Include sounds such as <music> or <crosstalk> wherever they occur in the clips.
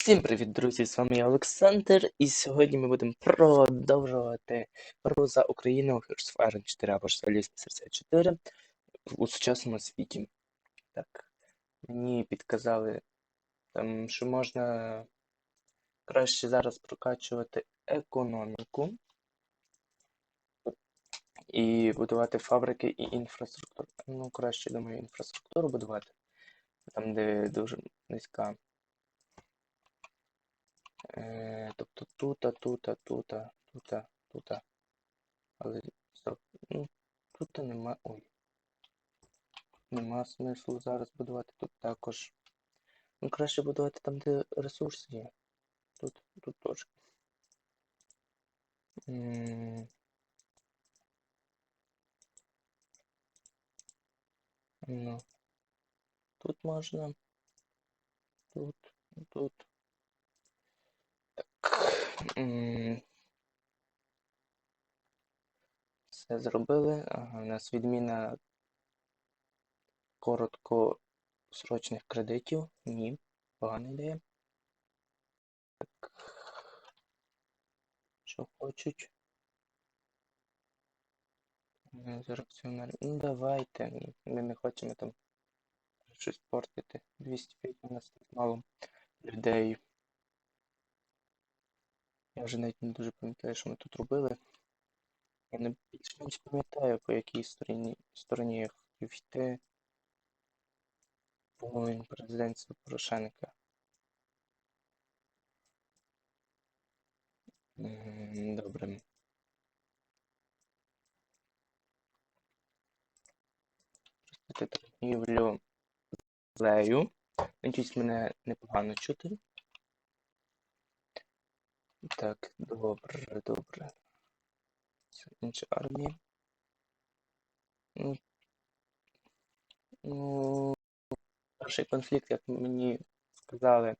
Всім привіт, друзі! З вами я Олександр, і сьогодні ми будемо продовжувати гру за Україну Hearts of Iron 4 або ж Залізне серця 4 у сучасному світі. Так, мені підказали, там, що можна краще зараз прокачувати економіку і будувати фабрики і інфраструктуру. Ну, краще, думаю, інфраструктуру будувати, там, де дуже низька. Е, тобто тута, тута, тута, тута, тута. Але стоп. Ну, тут нема. Ой. Нема смислу зараз будувати тут також. Ну, краще будувати там, де ресурси є. Тут, тут теж. Ну. Тут можна. Тут, тут. Все зробили. У нас відміна короткосрочних кредитів. Ні, погана ідея. Так. Що хочуть? Ну давайте. Ми не хочемо там щось портити. 205 у нас тут мало людей. Я вже навіть не дуже пам'ятаю, що ми тут робили. Я не більш-менш пам'ятаю, по якій стороні, стороні я хотів йти. По президентству Порошенка. Добре. Простити торгівлю землею. Надіюсь, мене непогано чути. Так, добре, добре. Інша армія. Ну, перший конфлікт, як мені сказали,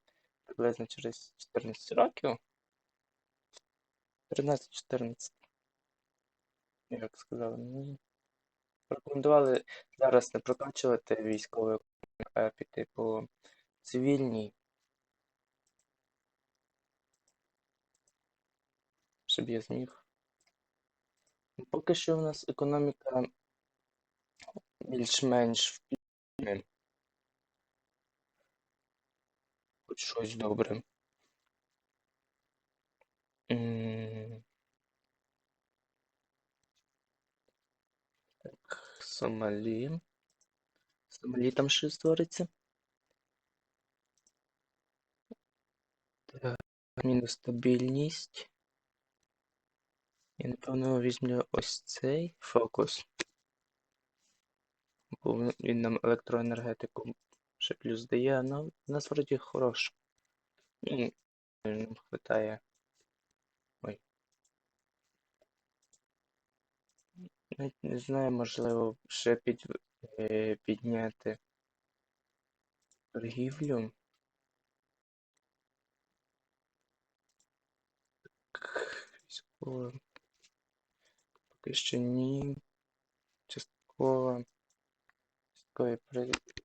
приблизно через 14 років. 13-14. Як сказали, ну, рекомендували зараз не прокачувати економіку, а піти по цивільній. Щоб я зміг. Поки що в нас економіка більш-менш впільне. Хоч щось добре. Так, Сомалі. Сомалі там ще створиться. Так, мінус стабільність. Я напевно візьму ось цей фокус. Бо він- нам електроенергетику ще плюс дає, ну, в нас вроді хорош. Нам хватає. Ой. Навіть не знаю, можливо, ще під, е, підняти торгівлю. Військово. Поки що ні. Частково. Частковий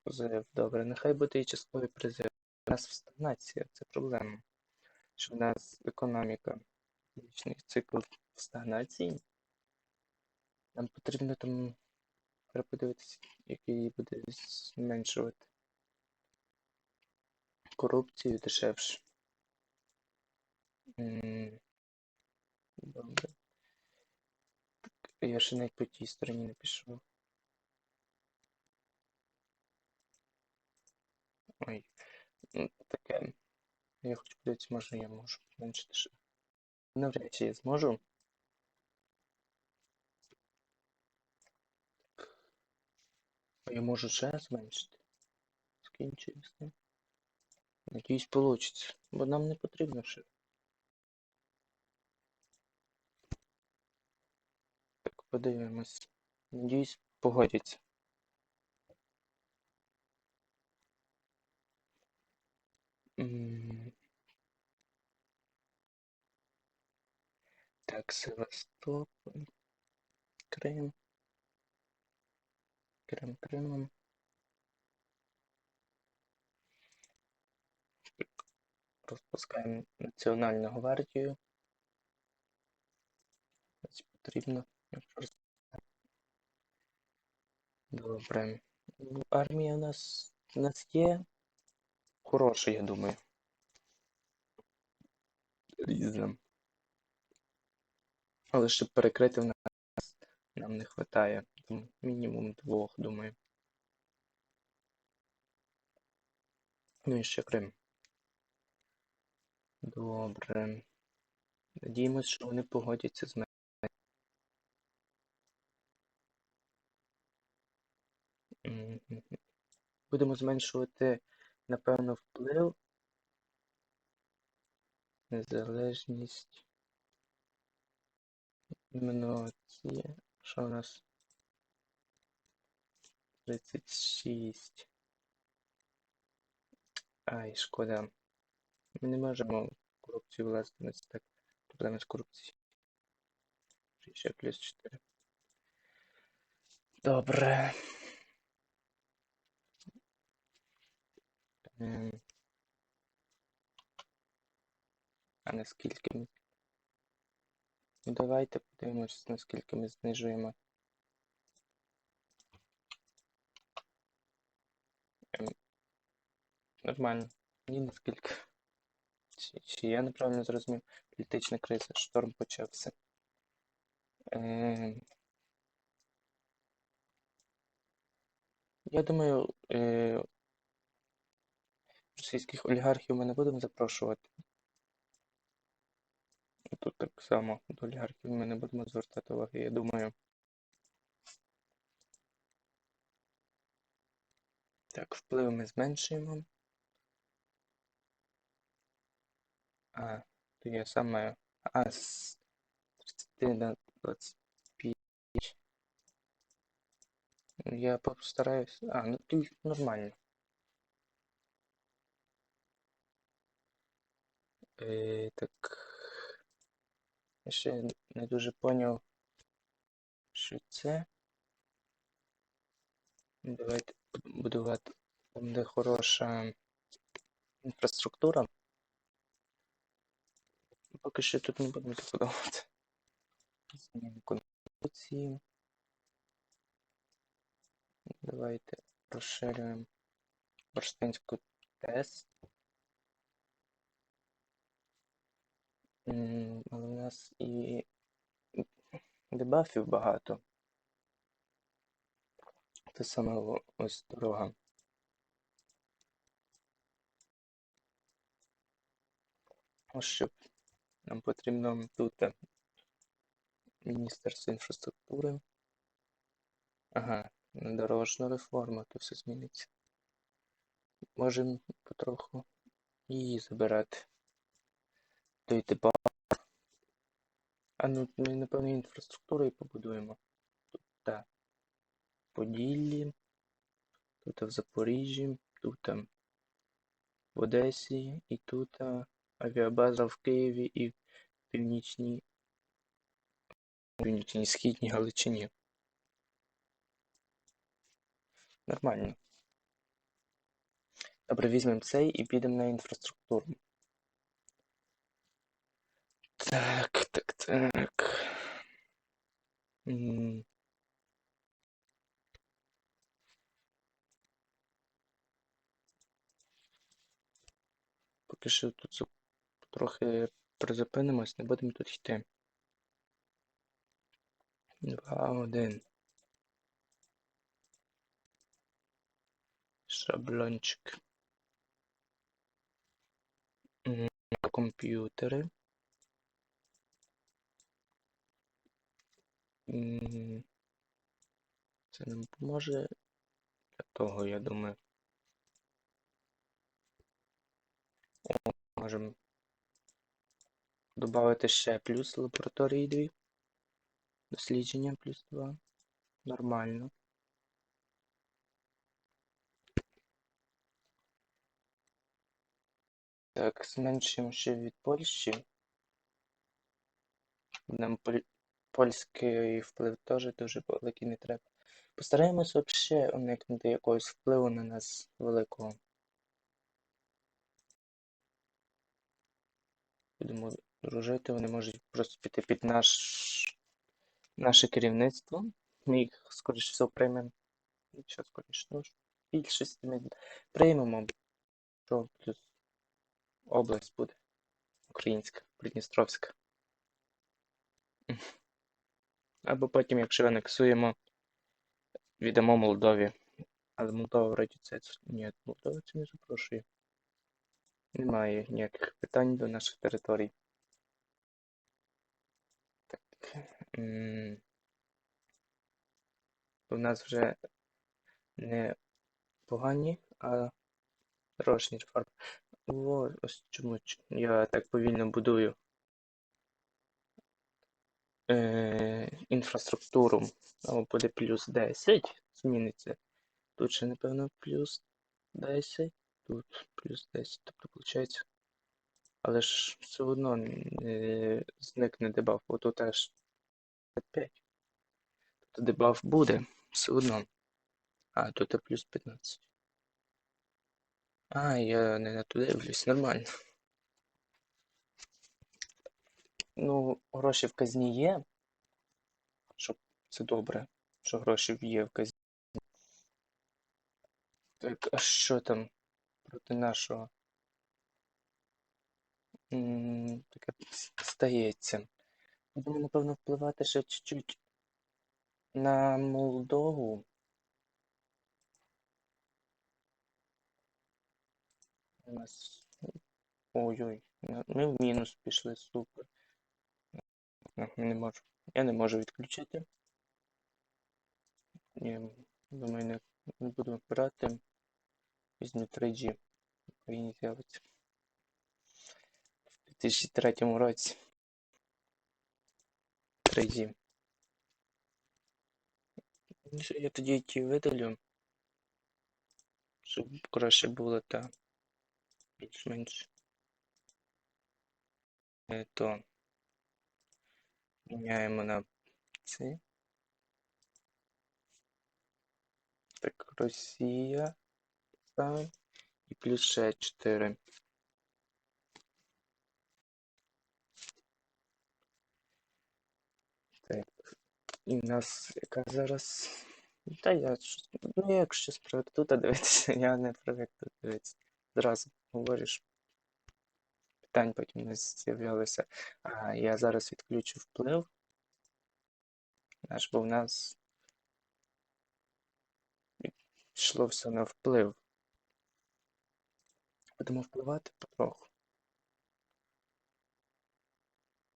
призив. Добре, нехай буде і частковий призив. У нас стагнація, це проблема. Що в нас економіка. Річний цикл в стагнації. Нам потрібно там треба подивитися, який буде зменшувати корупцію дешевше. Добре. Я ще навіть по тій стороні не пішов. Ой, ну, таке. Я хочу подивитися, може я можу зменшити ще. Навряд чи я зможу. А я можу ще зменшити. Скінчився. Надіюсь, получиться. Бо нам не потрібно ще. Так, подивимось. Надіюсь, погодяться. Так, Севастополь. Крим. Крим Кримом. розпускаємо Національну гвардію. Ось Потрібно. Добре. Армія у нас, у нас є хороша, я думаю. Різна. Але щоб перекрити в нас нам не вистачає. Мінімум двох, думаю. Ну і ще Крим. Добре. Надіємось, що вони погодяться з мене. Мгм. Будемо зменшувати, напевно, вплив. Незалежність. Іменно ці, що у нас 36. Ай, шкода. Ми не можемо корупцію власти, у нас так проблеми з корупцією. Ще плюс 4. Добре. А наскільки ми. Ну, давайте подивимось, наскільки ми знижуємо. Ем, Нормально. Ні, наскільки. Чи, чи я неправильно зрозумів? Політична криза, шторм почався. Ем, Я думаю, е, російських олігархів ми не будемо запрошувати. Тут так само до олігархів ми не будемо звертати уваги, я думаю. Так, вплив ми зменшуємо. А, то я сам маю. А, з 30 на 25. Я постараюсь. А, ну тут нормально. Е, так. Я ще не дуже поняв, що це. Давайте будувати там, де хороша інфраструктура. Поки що тут не будемо забудовувати. Зміни конституції. Давайте розширюємо Бурштинську ТЕС. Але в нас і дебафів багато. Те саме ось дорога. Ось щоб нам потрібно тут Міністерство інфраструктури. Ага, на дорожну реформу, то все зміниться. Можемо потроху її забирати. Той дебаф. А ну ми, напевно, інфраструктуру і побудуємо. Тут та Поділлі, тут в Запоріжжі, тут в Одесі і тут авіабаза в Києві і в північній, північній східній Галичині. Нормально. Добре, візьмемо цей і підемо на інфраструктуру. Так, так, так. М. Поки що тут зу- трохи призупинимось, не будемо тут йти. Два, один. Шаблончик. М, Комп'ютери. Це нам поможе для того, я думаю. О, можемо додати ще плюс лабораторії дві. Дослідження плюс два. Нормально. Так, зменшуємо ще від Польщі. Нам. Польський вплив теж дуже великий не треба. Постараємося взагалі уникнути якогось впливу на нас великого. будемо дружити, вони можуть просто піти під наш, наше керівництво. Ми їх, скоріше всього, приймемо. Ну, Що скоріше, ну, більшості ми приймемо, що плюс область буде українська, Придністровська. Або потім, якщо анексуємо, віддамо Молдові. Але Молдова вроді це. Ні, Молдова це не запрошує. Немає ніяких питань до наших територій. Так. У нас вже не погані, а хороші реформи. О, ось чому я так повільно будую е, інфраструктуру. Буде плюс 10, зміниться. Тут ще, напевно, плюс 10, тут плюс 10, тобто виходить. Але ж все одно не зникне дебаф, бо тут аж 5. Тобто дебаф буде все одно. А, тут плюс 15. А, я не на туди дивлюсь, нормально. Ну, гроші в казні є. Щоб це добре, що гроші є в казні. Так, а що там проти нашого? Таке стається. Будемо, напевно, впливати ще чуть-чуть на Молдову. У нас. Ой-ой, ми в мінус пішли, супер. Ну, не можу. Я не можу відключити. Я думаю, не, не буду брати. Візьму 3G. В Україні з'явиться. В 2003 році. 3G. Ну, що Я тоді ті видалю. Щоб краще було та більш-менш. Е, То міняємо на ці. Так, Росія. Ставимо. І плюс ще 4. Так. І в нас яка зараз. Та я. Ну, я якщо з проєкту дивитися, <laughs> я не проєкт тут дивитися. Зразу говориш. Питань потім не з'являлося. Я зараз відключу вплив. Наш, бо в нас йшло все на вплив. Будемо впливати потроху.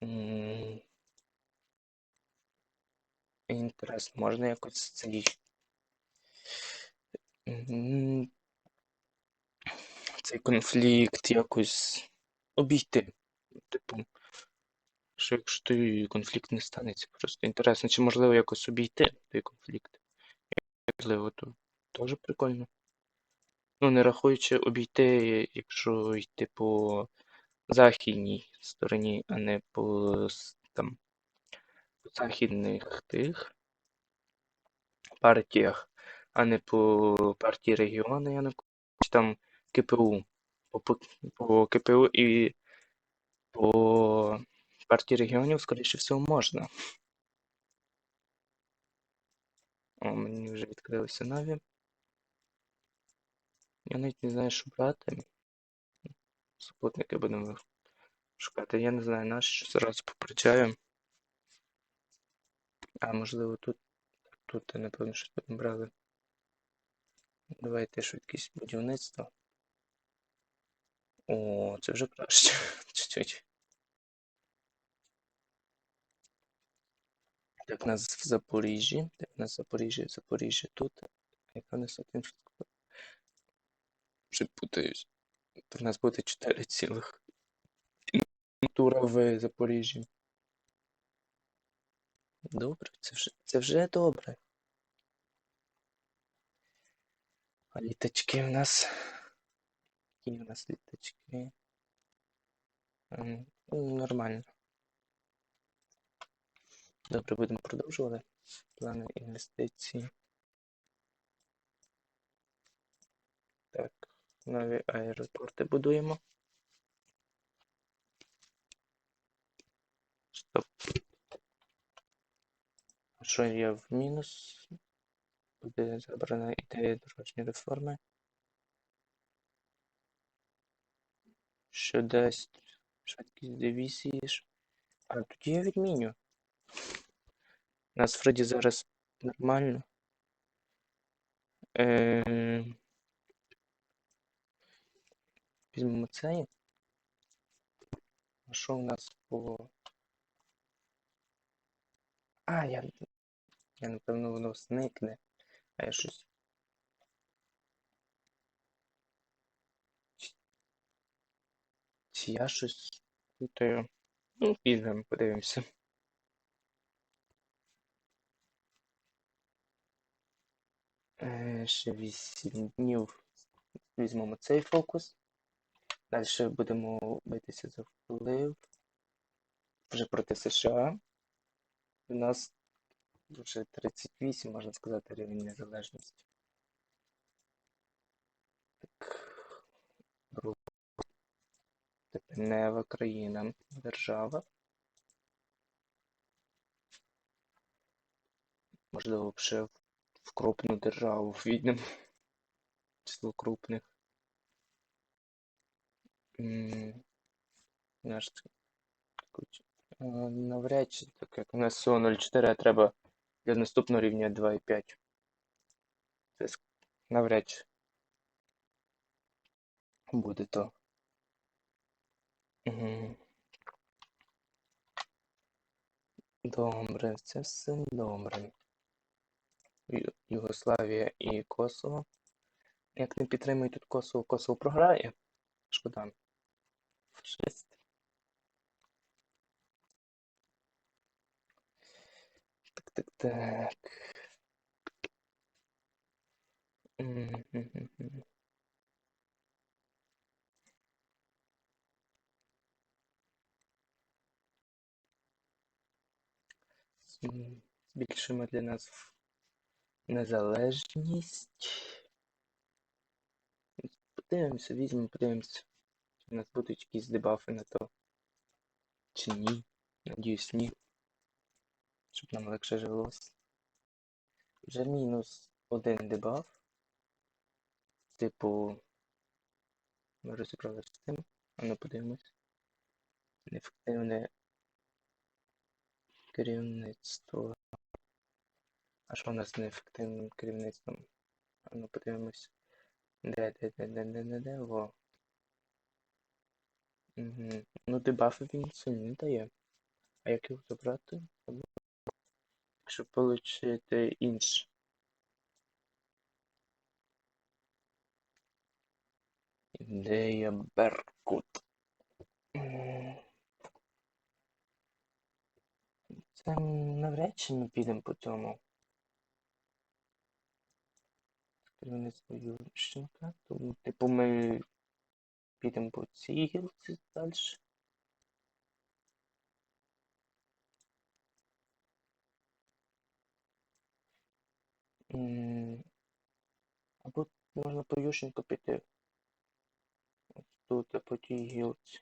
М, Інтересно, можна якось цей. Цей конфлікт якось обійти. Типу, що якщо той конфлікт не станеться, просто інтересно, чи можливо якось обійти той конфлікт. Можливо, то теж прикольно. Ну, не рахуючи обійти, якщо йти по західній стороні, а не по там по західних тих партіях, а не по партії регіону, я не там КПУ. По, по, КПУ і по партії регіонів, скоріше всього, можна. О, мені вже відкрилися нові. Я навіть не знаю, що брати. Супутники будемо шукати. Я не знаю, наш що зараз попереджаю. А можливо тут. Тут, напевно, щось брали. Давайте швидкість будівництва. О, це вже краще. <laughs> Чуть-чуть. У нас в Запоріжжі. У нас в Запоріжжі, в Запоріжжі тут. Яка нас тут інфраструктура? Вже в нас буде 4 цілих. Інфраструктура в Запоріжжі. Добре, це вже, це вже добре. А літачки у нас. Такі у нас літочки. Ну, нормально. Добре, будемо продовжувати. Плани інвестицій. Так, нові аеропорти будуємо. Стоп. Що я в мінус? Буде забрана ідея дорожньої реформи. Що дасть швидкість дивізії. А тоді я відміню. У нас вроді зараз нормально. Е, Візьмемо цей. А що у нас по. А, я. Я напевно воно зникне. А я щось. Чи я щось путаю? Ну, візьмемо, подивимося. Е, Ще 8 днів візьмемо цей фокус. Далі будемо битися за вплив вже проти США. У нас вже 38, можна сказати, рівень незалежності. Так. Ру- Тепенева країна, держава. Можливо, ще в крупну державу війдемо. Число крупних. Навряд чи так як у нас всього 0,4, а треба для наступного рівня 2,5. Це навряд чи буде то. Добре, це все добре. Югославія і Косово. Як не підтримують тут Косово, Косово програє. Шкода. Фашисти. Так, так, так. Мгм. М, Збільшимо для нас незалежність. Подивимося, візьмемо, подивимося. Чи в нас будуть якісь дебафи на то. Чи ні. Надіюсь, ні. Щоб нам легше жилось. Вже мінус один дебаф. Типу. Ми розібралися з цим. А ну подивимось. Неефективне керівництво. А що у нас з неефективним керівництвом? А ну подивимось. Де, де, де, де, де, де, де, во. Угу. Ну, дебафи він сильно не дає. А як його забрати? Щоб отримати інше. Ідея Беркут. М. Це навряд чи ми підемо по цьому. Керівництво Ющенка. Тому, типу, ми підемо по цій гілці далі. Або можна по Ющенку піти. Ось тут, а по тій гілці.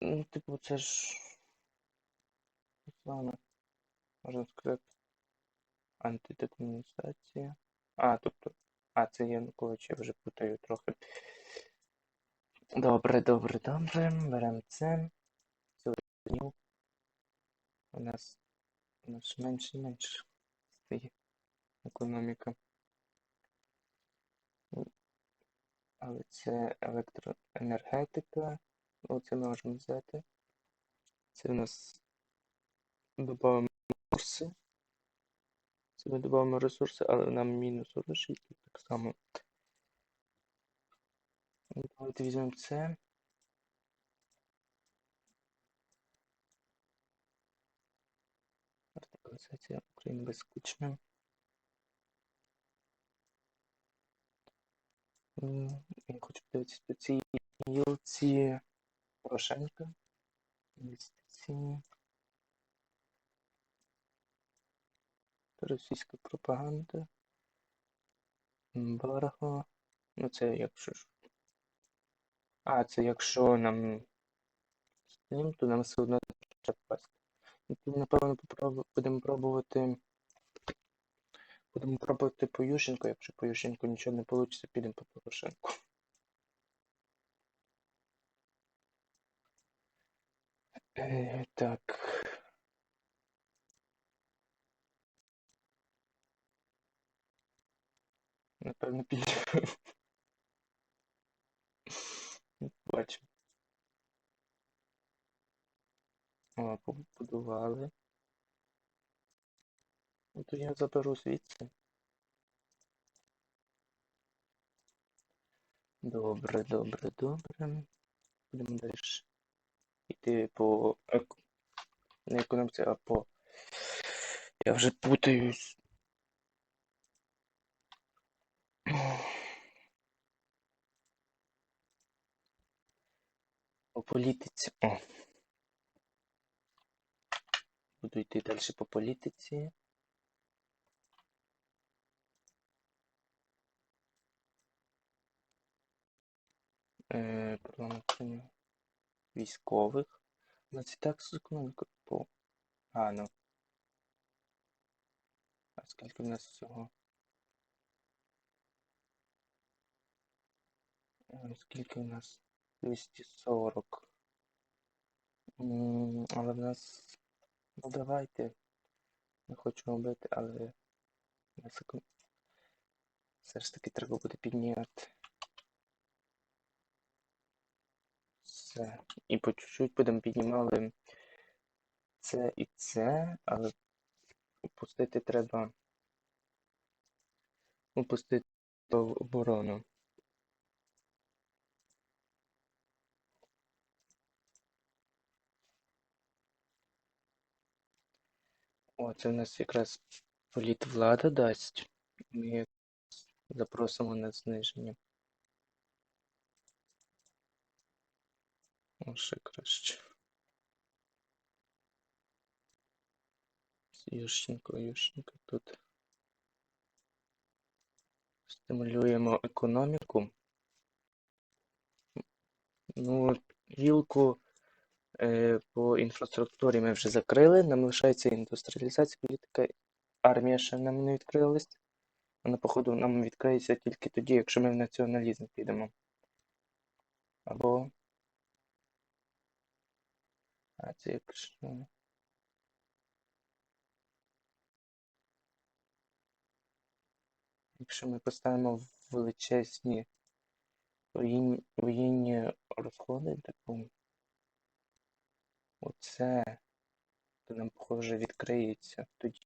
Ну, типу, це ж саме, можна сказати, антидекомунізація. А, тобто, а, це Янукович, я вже путаю трохи. Добре, добре, добре. Беремо це. Сьогодні у нас, у нас менше і менше стає економіка. Але це електроенергетика. Ну, це ми можемо взяти. Це у нас додаємо ресурси. Це ми додаємо ресурси, але нам мінус тут так само. Ну, Давайте візьмемо це. Артикулізація України безскучна. М, Я хочу подивитися по цій гілці Порошенка. Інвестиції. Російська пропаганда. Ембарго. Ну це якщо ж. А, це якщо нам з тим, то нам все одно треба пасти. Тут, Напевно, будемо пробувати. Будемо пробувати по Ющенку, якщо по Ющенку нічого не вийде, підемо по Порошенку. Е, так. Напевно, піде. <laughs> Бачу. О, побудували. Ну, то я заберу звідси. Добре, добре, добре. Будемо далі йти по не економіці, а по. Я вже путаюсь. По політиці. О. Буду йти далі по політиці. Е, парламентарні військових. У нас і так з по. А, ну. А скільки в нас всього? Скільки в нас? 240. М, Але в нас. Ну давайте. Не хочу робити, але все ж таки треба буде підняти. Все. І по чуть-чуть будемо піднімали це і це, але опустити треба. Опустити в оборону. О, це в нас якраз політвлада дасть. Ми запросимо на зниження. Ще краще. Ющенко, Ющенко тут. Стимулюємо економіку. Ну, гілку е, по інфраструктурі ми вже закрили. Нам лишається індустріалізація, політика. Армія ще нам не відкрилась. Вона, походу, нам відкриється тільки тоді, якщо ми в націоналізм підемо. Або. А це якщо. Якщо ми поставимо величезні воєнні, воєнні розходи, типу, оце, то нам, похоже, відкриється тоді.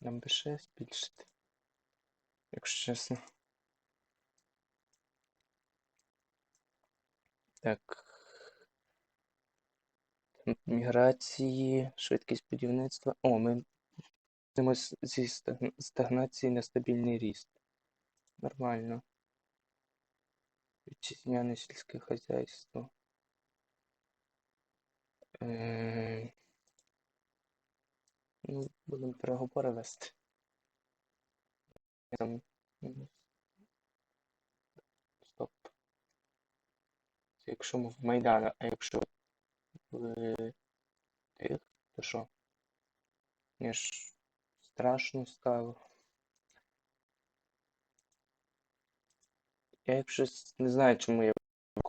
Нам би ще збільшити, якщо чесно. Так. Міграції, швидкість будівництва. О, ми йдемо зі стагнації на стабільний ріст. Нормально. Вітчизняне сільське хазяйство. Е, Ну, будемо переговори вести. Там... Стоп. Якщо ми в Майдана, а якщо в тих, то що? Мені ж страшно стало. Я якщо с- не знаю, чому я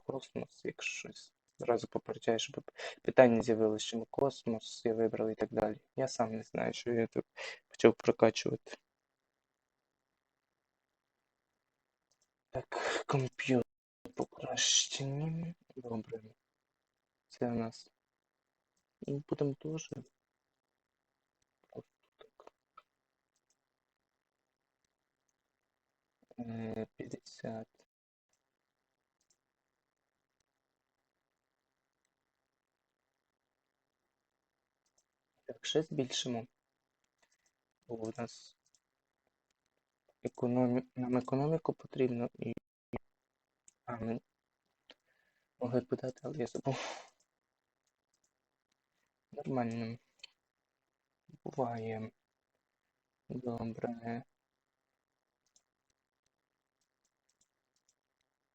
космос, якщо щось. Зразу попереджаю, щоб питання з'явилося, чому космос я вибрав і так далі. Я сам не знаю, що я тут почав прокачувати. Так, комп'ютер покращені. Добре. Це у нас. Ну, будемо теж. Е, 50. Так, ще збільшимо. Бо у нас економі... нам економіку потрібно і. А, ми могли подати, але я забув. Нормально. Буває. Добре.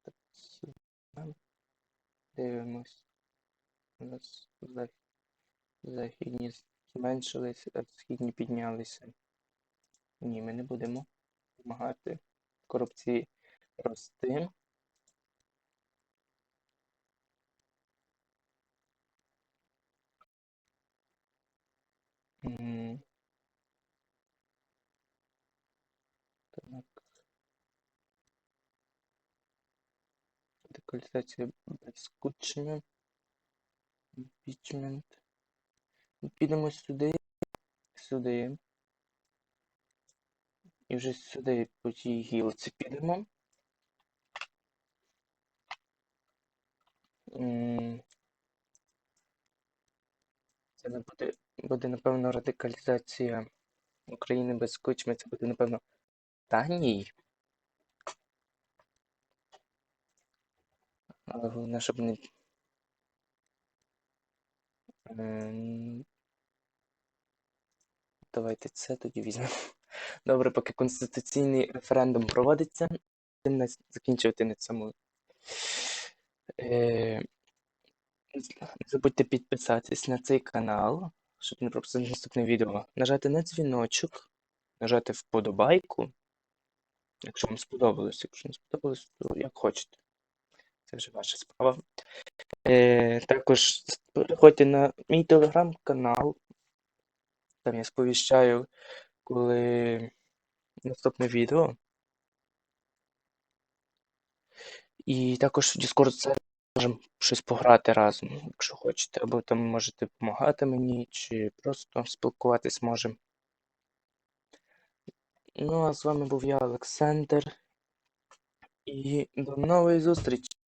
Так, сюди. Дивимось. У нас за- західні зменшились, а східні піднялися. Ні, ми не будемо допомагати корупції рости. М. Так. Радикалізація без скучення. Імпічмент. Підемо сюди, сюди. І вже сюди по тій гілці підемо. Це буде, буде, напевно, радикалізація України без кучми. Це буде, напевно, Данії. Головне, щоб не. Ем, Давайте це тоді візьмемо. Добре, поки конституційний референдум проводиться, закінчувати на цьому. Е, Не забудьте підписатись на цей канал, щоб не пропустити наступне відео. Нажати на дзвіночок, нажати вподобайку, якщо вам сподобалось. Якщо не сподобалось, то як хочете. Це вже ваша справа. Е, також переходьте на мій телеграм-канал. Там я сповіщаю, коли наступне відео. І також в Discord сервері можемо щось пограти разом, якщо хочете. Або там можете допомагати мені, чи просто спілкуватись можемо. Ну, а з вами був я, Олександр. І до нової зустрічі!